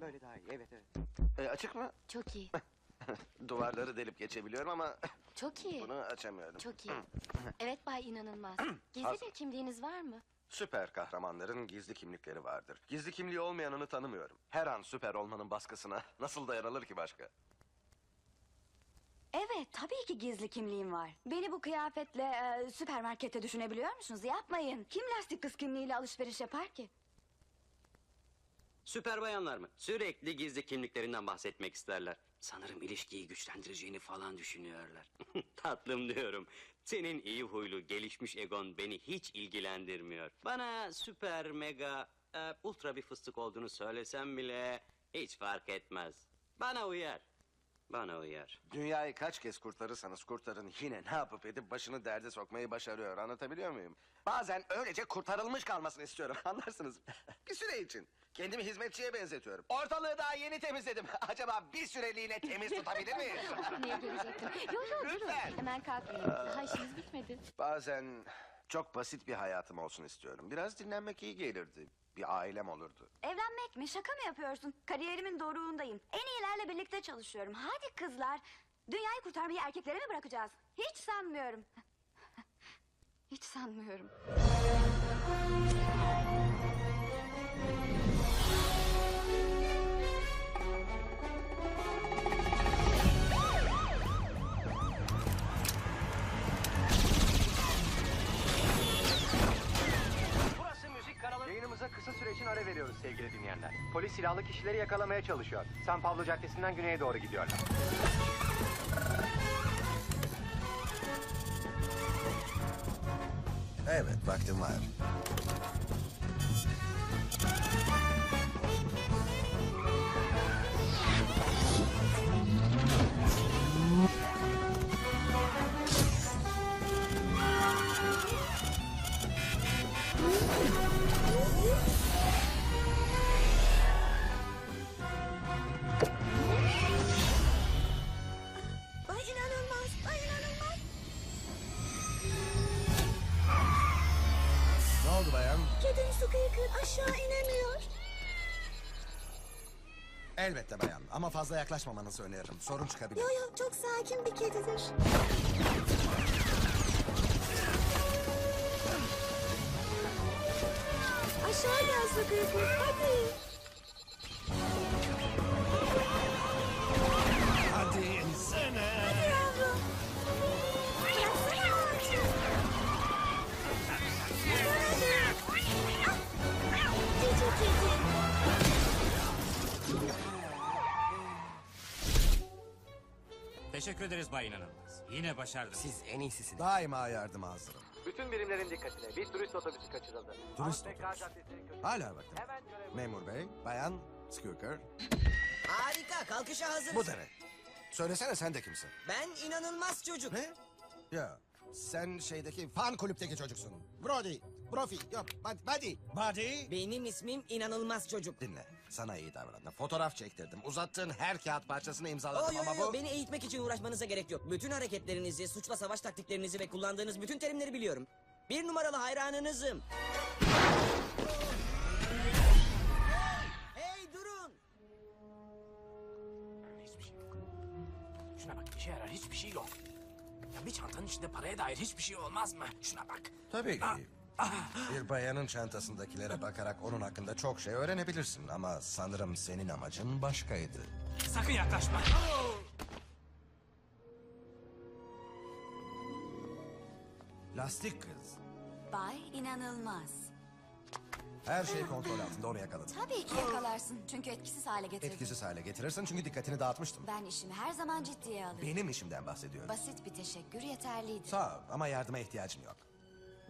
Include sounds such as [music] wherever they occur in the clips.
Böyle daha iyi. Evet evet. Ee, açık mı? Çok iyi. [laughs] Duvarları delip geçebiliyorum ama [laughs] Çok iyi. bunu açamıyorum. Çok iyi. Evet Bay İnanılmaz. [clears throat] Gizli bir kimliğiniz var mı? Süper kahramanların gizli kimlikleri vardır. Gizli kimliği olmayanını tanımıyorum. Her an süper olmanın baskısına nasıl dayanılır ki başka? Evet, tabii ki gizli kimliğim var. Beni bu kıyafetle e, süpermarkette düşünebiliyor musunuz? Yapmayın. Kim lastik kız kimliğiyle alışveriş yapar ki? Süper bayanlar mı? Sürekli gizli kimliklerinden bahsetmek isterler. Sanırım ilişkiyi güçlendireceğini falan düşünüyorlar. [laughs] Tatlım diyorum. Senin iyi huylu, gelişmiş egon beni hiç ilgilendirmiyor. Bana süper, mega, e, ultra bir fıstık olduğunu söylesem bile hiç fark etmez. Bana uyar. Bana uyar. Dünyayı kaç kez kurtarırsanız kurtarın yine ne yapıp edip başını derde sokmayı başarıyor. Anlatabiliyor muyum? Bazen öylece kurtarılmış kalmasını istiyorum. [laughs] Anlarsınız. bir süre için. Kendimi hizmetçiye benzetiyorum. Ortalığı daha yeni temizledim. [laughs] Acaba bir süreliğine temiz tutabilir miyim? [laughs] Niye gelecektim? Yok yok durun. Lütfen. Hemen kalkmayın. Daha işimiz bitmedi. Bazen çok basit bir hayatım olsun istiyorum. Biraz dinlenmek iyi gelirdi. Bir ailem olurdu. Evlenmek mi? Şaka mı yapıyorsun? Kariyerimin doruğundayım. En iyilerle birlikte çalışıyorum. Hadi kızlar. Dünyayı kurtarmayı erkeklere mi bırakacağız? Hiç sanmıyorum. [laughs] Hiç sanmıyorum. Veriyoruz sevgili dinleyenler. Polis silahlı kişileri yakalamaya çalışıyor. San Pablo Caddesi'nden güneye doğru gidiyorlar. Evet vaktim var. Ay fazla yaklaşmamanızı öneririm. Sorun çıkabilir. yo çok sakin bir kedidir. Aşağı gel hadi. Hadi Teşekkür ederiz Bay İnanılmaz. Yine başardınız. Siz en iyisisiniz. Daima yardıma hazırım. Bütün birimlerin dikkatine. Bir turist otobüsü kaçırıldı. Turist otobüsü. Hala bakın. Memur bey, bayan, Skooker. Harika, kalkışa hazırız. Bu da ne? Söylesene sen de kimsin? Ben inanılmaz çocuk. Ne? Ya sen şeydeki fan kulüpteki çocuksun. Brody, Brofi, yok Buddy. Buddy. Benim ismim inanılmaz çocuk. Dinle, sana iyi davrandım. Fotoğraf çektirdim. Uzattığın her kağıt parçasını imzaladım yo, ama yo, bu... Beni eğitmek için uğraşmanıza gerek yok. Bütün hareketlerinizi, suçla savaş taktiklerinizi ve kullandığınız bütün terimleri biliyorum. Bir numaralı hayranınızım. Hey durun! Hiçbir şey yok. Şuna bak işe yarar hiçbir şey yok. Ya bir çantanın içinde paraya dair hiçbir şey olmaz mı? Şuna bak. Tabii ki. Bir bayanın çantasındakilere bakarak onun hakkında çok şey öğrenebilirsin. Ama sanırım senin amacın başkaydı. Sakın yaklaşma. Lastik kız. Bay inanılmaz. Her şey kontrol altında onu yakaladım. Tabii ki yakalarsın. Çünkü etkisiz hale getirdim. Etkisiz hale getirirsin çünkü dikkatini dağıtmıştım. Ben işimi her zaman ciddiye alırım. Benim işimden bahsediyorum. Basit bir teşekkür yeterliydi. Sağ ol ama yardıma ihtiyacım yok.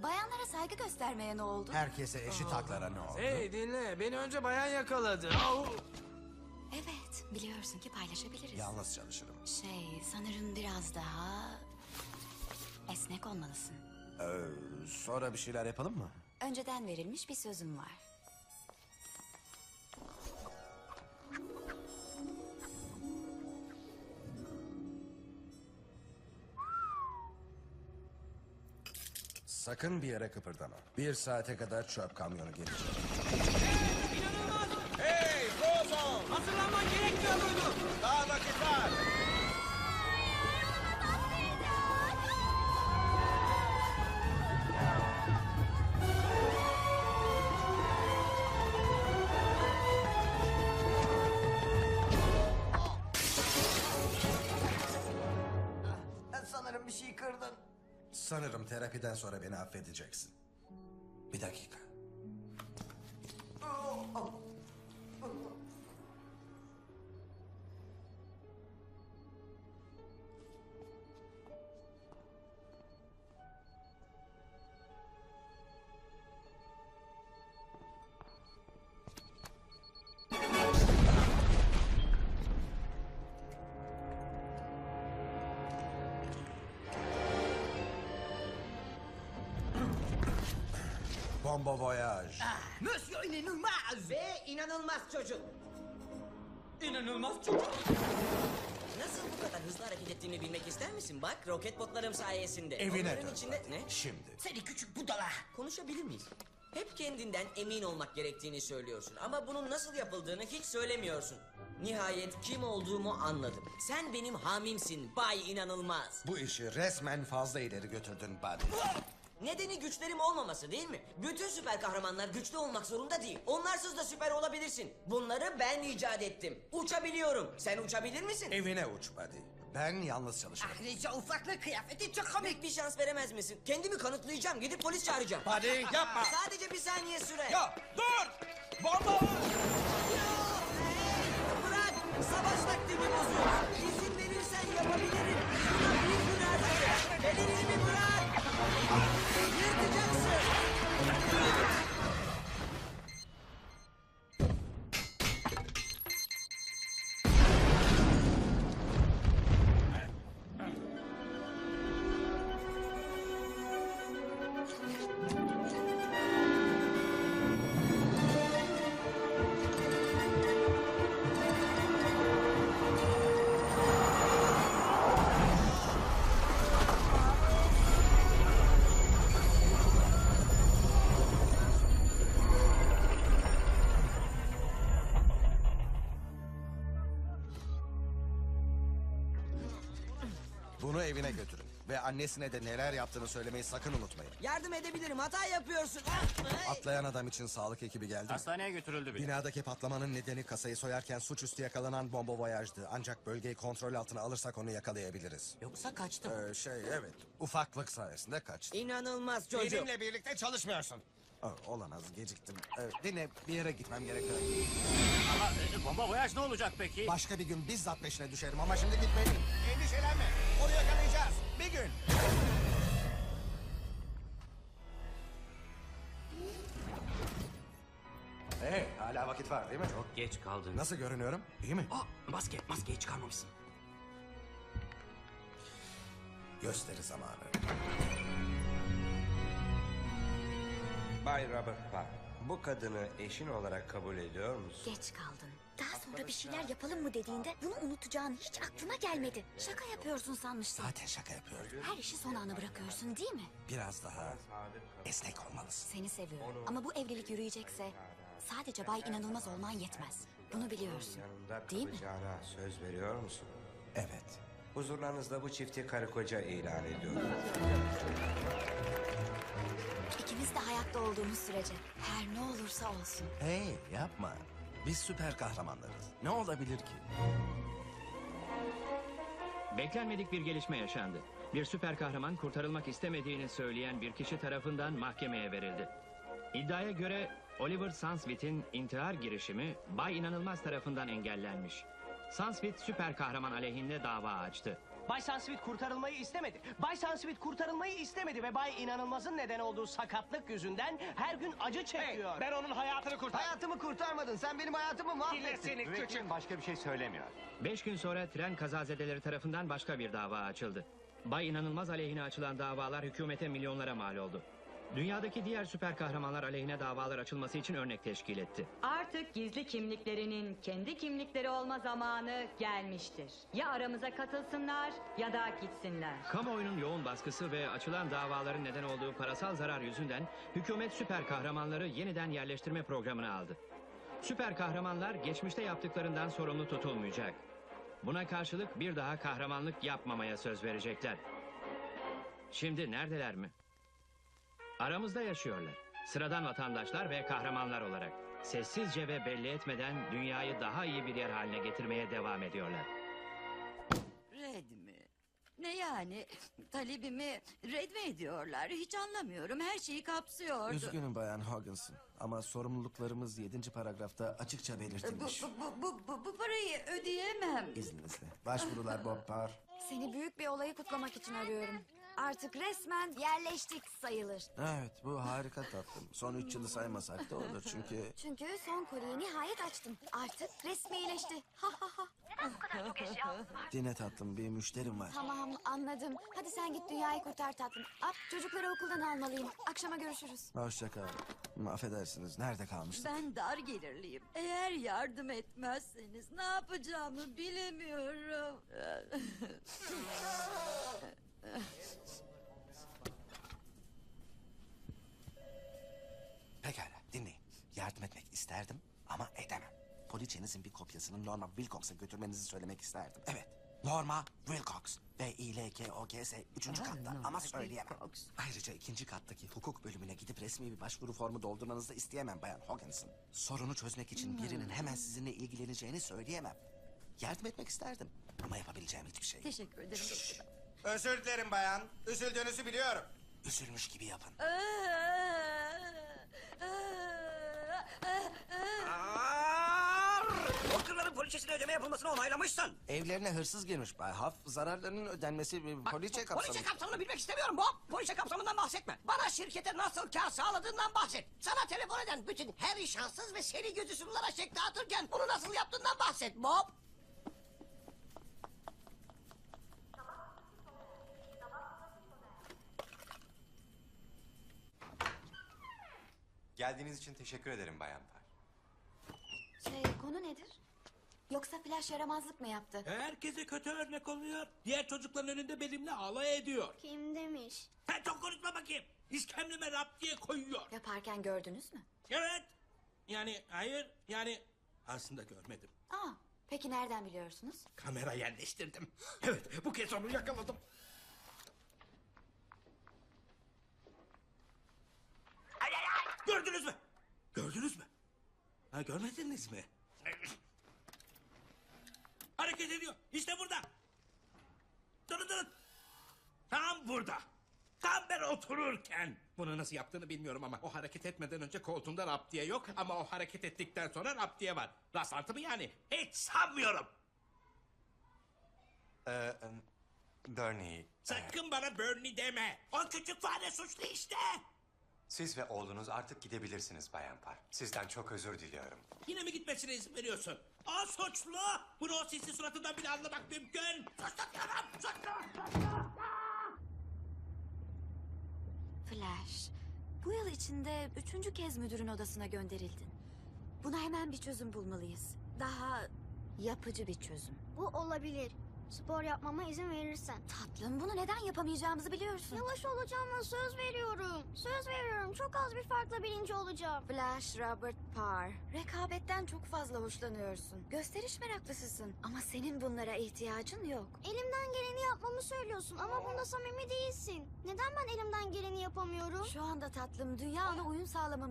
Bayanlara saygı göstermeye ne oldu? Herkese eşit haklara ne oldu? Hey dinle beni önce bayan yakaladı. Au! Evet, biliyorsun ki paylaşabiliriz. Yalnız çalışırım. Şey, sanırım biraz daha esnek olmalısın. Ee, sonra bir şeyler yapalım mı? Önceden verilmiş bir sözüm var. Sakın bir yere kıpırdama. Bir saate kadar çöp kamyonu gelecek. Hey Bozo! Hazırlanman gerekmiyor muydu? Daha vakit var. Sanırım terapiden sonra beni affedeceksin. Bir dakika. Bomba Voyage. Monsieur inanılmaz. Ve inanılmaz çocuk. İnanılmaz çocuk. Nasıl bu kadar hızlı hareket ettiğimi bilmek ister misin? Bak roket botlarım sayesinde. Evine Onların dön. içinde... Ne? Şimdi. Seni küçük budala. Konuşabilir miyiz? Hep kendinden emin olmak gerektiğini söylüyorsun ama bunun nasıl yapıldığını hiç söylemiyorsun. Nihayet kim olduğumu anladım. Sen benim hamimsin Bay İnanılmaz. Bu işi resmen fazla ileri götürdün buddy. Nedeni güçlerim olmaması değil mi? Bütün süper kahramanlar güçlü olmak zorunda değil. Onlarsız da süper olabilirsin. Bunları ben icat ettim. Uçabiliyorum. Sen uçabilir misin? Evine uç buddy. Ben yalnız çalışırım. Ayrıca ufaklık kıyafeti çok komik. Bir şans veremez misin? Kendimi kanıtlayacağım. Gidip polis çağıracağım. Buddy yapma. Sadece bir saniye süre. Ya dur! Bomba! Bırak! Savaş taktiğimi bozuyorsun. İzin verirsen yapabilirim. Buna bir gün harcarım. Ellerimi bırak! Oh, evine götürün. Ve annesine de neler yaptığını söylemeyi sakın unutmayın. Yardım edebilirim. Hata yapıyorsun. Atlayan adam için sağlık ekibi geldi. Hastaneye götürüldü bile. Binadaki patlamanın nedeni kasayı soyarken suçüstü yakalanan bomba voyajdı. Ancak bölgeyi kontrol altına alırsak onu yakalayabiliriz. Yoksa kaçtı mı? Ee, şey evet ufaklık sayesinde kaçtı. İnanılmaz çocuk. Benimle birlikte çalışmıyorsun. Aa, olamaz geciktim. Evet, dinle bir yere gitmem gerekiyor. Ama e, bomba voyaj ne olacak peki? Başka bir gün bizzat peşine düşerim ama şimdi gitmeliyim. Gün. Hey hala vakit var değil mi? Çok geç kaldın. Nasıl görünüyorum? İyi mi? Aa, maske, maskeyi çıkarmamışsın. Gösteri zamanı. Bay Robert Park, bu kadını eşin olarak kabul ediyor musun? Geç kaldın. Daha sonra bir şeyler yapalım mı dediğinde bunu unutacağın hiç aklıma gelmedi. Şaka yapıyorsun sanmıştım. Zaten şaka yapıyorum. Her işi son ana bırakıyorsun değil mi? Biraz daha esnek olmalısın. Seni seviyorum. Ama bu evlilik yürüyecekse sadece Bay İnanılmaz olman yetmez. Bunu biliyorsun. Yanında Değil mi? kalacağına söz veriyor musun? Evet. Huzurlarınızda bu çifti karı koca ilan ediyorum. İkimiz de hayatta olduğumuz sürece her ne olursa olsun. Hey yapma. Biz süper kahramanlarız. Ne olabilir ki? Beklenmedik bir gelişme yaşandı. Bir süper kahraman kurtarılmak istemediğini söyleyen bir kişi tarafından mahkemeye verildi. İddiaya göre Oliver Sansweet'in intihar girişimi Bay İnanılmaz tarafından engellenmiş. Sansweet süper kahraman aleyhinde dava açtı. Bay Sansweet kurtarılmayı istemedi. Bay Sansweet kurtarılmayı istemedi ve Bay İnanılmaz'ın neden olduğu sakatlık yüzünden her gün acı çekiyor. Ben onun hayatını kurtardım. Hayatımı kurtarmadın. Sen benim hayatımı mahvettin. Müvekkilin başka bir şey söylemiyor. Beş gün sonra tren kazazedeleri tarafından başka bir dava açıldı. Bay İnanılmaz aleyhine açılan davalar hükümete milyonlara mal oldu. Dünyadaki diğer süper kahramanlar aleyhine davalar açılması için örnek teşkil etti. Artık gizli kimliklerinin kendi kimlikleri olma zamanı gelmiştir. Ya aramıza katılsınlar ya da gitsinler. Kamuoyunun yoğun baskısı ve açılan davaların neden olduğu parasal zarar yüzünden hükümet süper kahramanları yeniden yerleştirme programına aldı. Süper kahramanlar geçmişte yaptıklarından sorumlu tutulmayacak. Buna karşılık bir daha kahramanlık yapmamaya söz verecekler. Şimdi neredeler mi? Aramızda yaşıyorlar. Sıradan vatandaşlar ve kahramanlar olarak. Sessizce ve belli etmeden dünyayı daha iyi bir yer haline getirmeye devam ediyorlar. Red mi? Ne yani? Talebimi red mi ediyorlar? Hiç anlamıyorum. Her şeyi kapsıyordu. Üzgünüm Bayan Hogginson ama sorumluluklarımız 7. paragrafta açıkça Bu, belirtilmiş. bu, bu, bu, bu, bu parayı ödeyemem. İzninizle. Başvurular Bob Parr. Seni büyük bir olayı kutlamak için arıyorum. Artık resmen yerleştik sayılır. Evet bu harika tatlım. Son üç yılı saymasak da olur çünkü... Çünkü son kolyeyi nihayet açtım. Artık resmileşti. Ha ha ha. Dine tatlım bir müşterim var. Tamam anladım. Hadi sen git dünyayı kurtar tatlım. At çocukları okuldan almalıyım. Akşama görüşürüz. Hoşça kal. Affedersiniz nerede kalmıştık? Ben dar gelirliyim. Eğer yardım etmezseniz ne yapacağımı bilemiyorum. [laughs] Pekala dinleyin. Yardım etmek isterdim ama edemem. Poliçenizin bir kopyasını Norma Wilcox'a götürmenizi söylemek isterdim. Evet. Norma Wilcox. V-I-L-K-O-G-S. Üçüncü katta ama söyleyemem. Ayrıca ikinci kattaki hukuk bölümüne gidip resmi bir başvuru formu doldurmanızı da isteyemem Bayan Hogginson. Sorunu çözmek için birinin hemen sizinle ilgileneceğini söyleyemem. Yardım etmek isterdim ama yapabileceğim hiçbir şey. Teşekkür ederim. Özür dilerim bayan. Üzüldüğünüzü biliyorum. Üzülmüş gibi yapın. Walker'ların poliçesine ödeme yapılmasını onaylamışsın. Evlerine hırsız girmiş Bay Huff. Zararlarının ödenmesi bir poliçe kapsamı. Poliçe kapsamını bilmek istemiyorum Bob. Poliçe kapsamından bahsetme. Bana şirkete nasıl kar sağladığından bahset. Sana telefon eden bütün her şanssız ve seri gözü sunulara çek dağıtırken bunu nasıl yaptığından bahset Bob. Geldiğiniz için teşekkür ederim Bayan Parr. Şey konu nedir? Yoksa flash yaramazlık mı yaptı? Herkese kötü örnek oluyor. Diğer çocukların önünde benimle alay ediyor. Kim demiş? Sen çok konuşma bakayım. İskemleme rap diye koyuyor. Yaparken gördünüz mü? Evet. Yani hayır yani aslında görmedim. Aa, peki nereden biliyorsunuz? Kamera yerleştirdim. Evet bu kez onu yakaladım. Gördünüz mü? Gördünüz mü? Ha görmediniz mi? Hareket ediyor. İşte burada. Durun durun. Tam burada. Tam ben otururken. Bunu nasıl yaptığını bilmiyorum ama o hareket etmeden önce koltuğunda raptiye yok ama o hareket ettikten sonra raptiye var. Rastlantı mı yani? Hiç sanmıyorum. Ee, Bernie, Sakın bana Bernie deme. O küçük fare suçlu işte. Siz ve oğlunuz artık gidebilirsiniz Bayan Parr. Sizden çok özür diliyorum. Yine mi gitmesine izin veriyorsun? O suçlu. Bunu o sisli suratından bile anlamak mümkün. Suçlu diyorum. Suçlu. Flash, bu yıl içinde üçüncü kez müdürün odasına gönderildin. Buna hemen bir çözüm bulmalıyız. Daha yapıcı bir çözüm. Bu olabilir. Spor yapmama izin verirsen. Tatlım bunu neden yapamayacağımızı biliyorsun. Yavaş olacağıma söz veriyorum. Söz veriyorum. Çok az bir farkla birinci olacağım. Flash Robert Parr, rekabetten çok fazla hoşlanıyorsun. Gösteriş meraklısısın ama senin bunlara ihtiyacın yok. Elimden geleni yapmamı söylüyorsun ama bunda samimi değilsin. Neden ben elimden geleni yapamıyorum? Şu anda tatlım dünya ona uyum sağlamamı